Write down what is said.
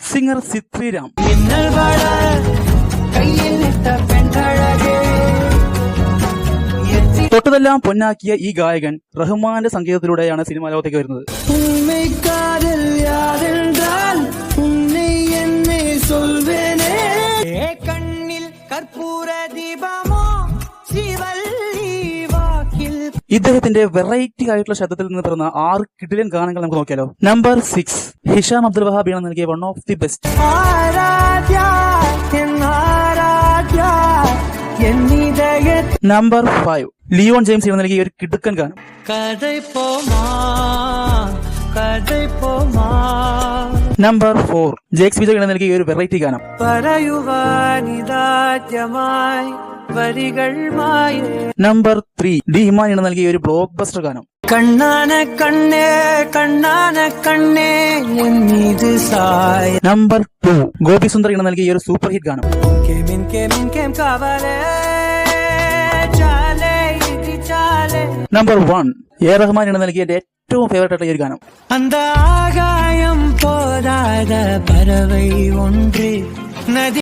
Singer സിത്രിരാം തൊട്ടതെല്ലാം പൊന്നാക്കിയ ഈ ഗായകൻ റഹ്മാന്റെ സംഗീതത്തിലൂടെയാണ് സിനിമാ ലോകത്തേക്ക് വരുന്നത് കർപ്പൂര ദീപമോ ശിവ ഇദ്ദേഹത്തിന്റെ വെറൈറ്റി ആയിട്ടുള്ള ശബ്ദത്തിൽ നിന്ന് പിറന്ന ആറ് കിടിലൻ ഗാനങ്ങൾ നമുക്ക് നോക്കിയാലോ. നമ്പർ സിക്സ് ഹിഷാം അബ്ദുൽ വഹാബിയാണ് നൽകിയ one of the best number five Leon James ഇവ നൽകിയ ഒരു കിടുക്കൻ ഗാനം. നമ്പർ ഫോർ ജേക്സ് വിജയ് നൽകിയ ഒരു വെറൈറ്റി ഗാനം. പറയുവാനിതാദ്യമായി വരികൾ നമ്പർ ത്രീ ഡി ഇമാനിന് നൽകിയ ഒരു ബ്ലോക്ക് ബസ്റ്റർ ഗാനം. കണ്ണാന കണ്ണേ കണ്ണാന കണ്ണേ എന്നീത് സായ. നമ്പർ ടു ഗോപി സുന്ദറിന് നൽകിയ ഒരു സൂപ്പർ ഹിറ്റ് ഗാനം. മിൻ കേം കേം കാവലേ ചാലേ ഇത് ചാലേ. Number one A. റഹ്മാനിന് നൽകിയ ഏറ്റവും ഫേവറേറ്റ് ആയിട്ടുള്ള ഒരു ഗാനം. അന്താകായം പോരാത പറവൈ ഒന്റി നദി